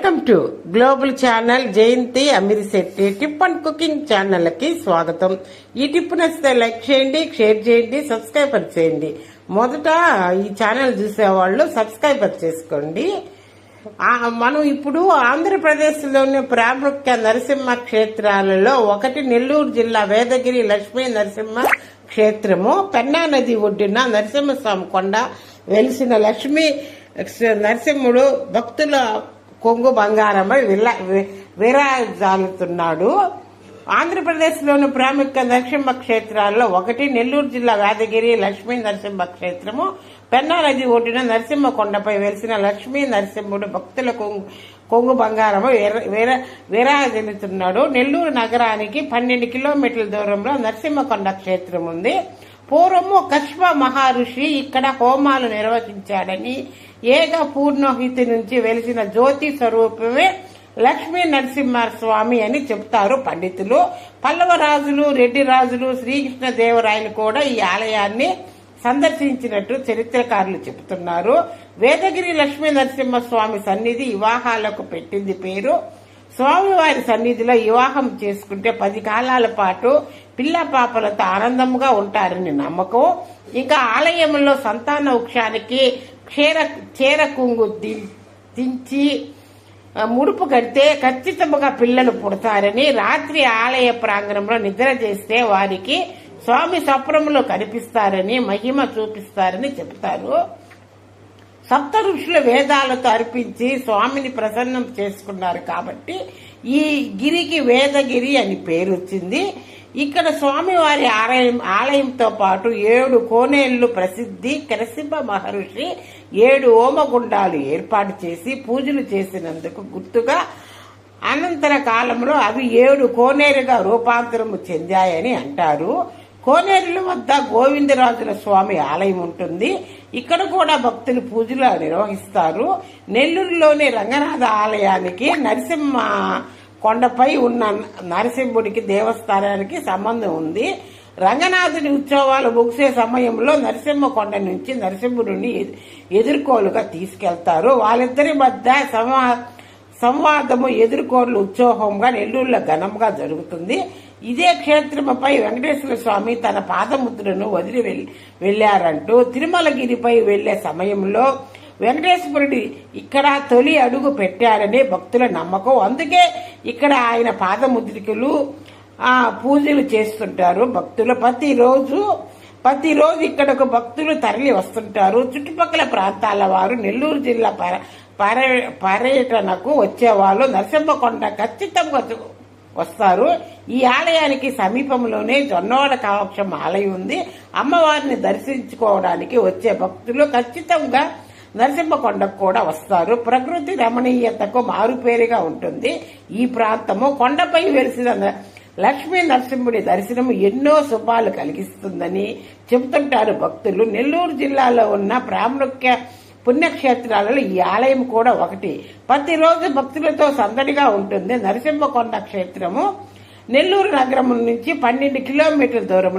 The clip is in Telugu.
Welcome to global channel Jayanthi Amirisetti tip and cooking ఛానల్కి స్వాగతం. ఈ టిప్ నచ్చితే లైక్ చేయండి షేర్ చేయండి సబ్స్క్రైబర్ చేయండి. మొదట ఈ ఛానల్ చూసేవాళ్ళు సబ్స్క్రైబర్ చేసుకోండి. మనం ఇప్పుడు ఆంధ్రప్రదేశ్లోని ప్రాముఖ్య నరసింహ క్షేత్రాలలో ఒకటి నెల్లూరు జిల్లా వేదగిరి లక్ష్మీ నరసింహ క్షేత్రము. పెన్నా నది ఒడ్డున నరసింహస్వామి కొండ వెలిసిన లక్ష్మీ నరసింహుడు భక్తుల కొంగు బంగారమై విలా వి- విరాజాలుతున్నాడు. ఆంధ్రప్రదేశ్లోని ప్రాముఖ్య నరసింహ క్షేత్రాల్లో ఒకటి నెల్లూరు జిల్లా వేదగిరి లక్ష్మీ నరసింహ క్షేత్రము. పెన్నా నది ఒడ్డున నరసింహ కొండపై వెలిసిన లక్ష్మీ నరసింహుడు భక్తుల కొంగు కొంగు బంగారము విర- విర- విరాజిల్లుతున్నాడు. నెల్లూరు నగరానికి పన్నెండు కిలోమీటర్ల దూరంలో నరసింహకొండ క్షేత్రం ఉంది పూర్వము కశ్వ మహర్షి ఇక్కడ హోమాలు నిర్వహించాడని ఏక పూర్ణోహితి నుంచి వెలిసిన జ్యోతి స్వరూపమే లక్ష్మీ నరసింహస్వామి అని చెప్తారు పండితులు. పల్లవ రాజులు రెడ్డి రాజులు శ్రీకృష్ణ దేవరాయలు కూడా ఈ ఆలయాన్ని సందర్శించినట్టు చరిత్రకారులు చెబుతున్నారు. వేదగిరి లక్ష్మీ నరసింహస్వామి సన్నిధి వివాహాలకు పెట్టింది పేరు. స్వామివారి సన్నిధిలో వివాహం చేసుకుంటే పది కాలాల పాటు పిల్ల పాపలతో ఆనందంగా ఉంటారని నమ్మకం. ఇంకా ఆలయంలో సంతాన వృక్షానికి క్షీర క్షీర కుంగు ది- దించి ముడుపు కడితే ఖచ్చితంగా పిల్లలు పుడతారని రాత్రి ఆలయ ప్రాంగణంలో నిద్ర చేస్తే వారికి స్వామి స్వప్నంలో కనిపిస్తారని మహిమ చూపిస్తారని చెప్తారు. సప్త ఋషుల వేదాలతో అర్పించి స్వామిని ప్రసన్నం చేసుకున్నారు కాబట్టి ఈ గిరికి వేదగిరి అని పేరు వచ్చింది. ఇక్కడ స్వామివారి ఆలయం ఆలయంతో పాటు ఏడు కోనేళ్ళు ప్రసిద్ధి కరసింహ మహర్షి ఏడు ఓమగుండాలు ఏర్పాటు చేసి పూజలు చేసినందుకు గుర్తుగా అనంతర కాలంలో అవి ఏడు కోనేరుగా రూపాంతరము చెందాయని అంటారు. కోనేరుల వద్ద గోవిందరాజుల స్వామి ఆలయం ఉంటుంది. ఇక్కడ కూడా భక్తులు పూజలు నిర్వహిస్తారు. నెల్లూరులోని రంగనాథ ఆలయానికి నరసింహ కొండపై ఉన్న నరసింహుడికి దేవస్థానానికి సంబంధం ఉంది. రంగనాథుని ఉత్సవాలు ముగిసే సమయంలో నరసింహ కొండ నుంచి నరసింహుడిని ఎదుర్కోలుగా తీసుకెళ్తారు. వాళ్ళిద్దరి మధ్య సమా సంవాదము ఎదుర్కోలు ఉత్సవంగా నెల్లూరులో ఘనంగా జరుగుతుంది. ఇదే క్షేత్రముపై వెంకటేశ్వర స్వామి తన పాదముద్రను వదిలి వెళ్- వెళ్ళారంటూ తిరుమలగిరిపై వెళ్ళే సమయంలో వెంకటేశ్వరుడి ఇక్కడ తొలి అడుగు పెట్టారని భక్తుల నమ్మకం. అందుకే ఇక్కడ ఆయన పాదముద్రికలు ఆ పూజలు చేస్తుంటారు భక్తులు. ప్రతిరోజు ప్రతిరోజు ఇక్కడకు భక్తులు తరలి వస్తుంటారు. చుట్టుపక్కల ప్రాంతాల వారు నెల్లూరు జిల్లా పర- పర్యటనకు వచ్చేవాళ్ళు. నరసింహకొండ ఖచ్చితంగా వస్తారు. ఈ ఆలయానికి సమీపంలోనే జొన్నవాడ కావక్షం ఆలయం ఉంది. అమ్మవారిని దర్శించుకోవడానికి వచ్చే భక్తులు ఖచ్చితంగా నరసింహకొండకు కూడా వస్తారు. ప్రకృతి రమణీయతకు మారుపేరుగా ఉంటుంది. ఈ ప్రాంతము కొండపై వెలిసిన లక్ష్మీ నరసింహుడి దర్శనం ఎన్నో శుభాలు కలిగిస్తుందని చెబుతుంటారు భక్తులు. నెల్లూరు జిల్లాలో ఉన్న ప్రాముఖ్య పుణ్యక్షేత్రాలలో ఈ ఆలయం కూడా ఒకటి. ప్రతిరోజు భక్తులతో సందడిగా ఉంటుంది నరసింహకొండ క్షేత్రము. నెల్లూరు నగరం నుంచి పన్నెండు కిలోమీటర్ల దూరం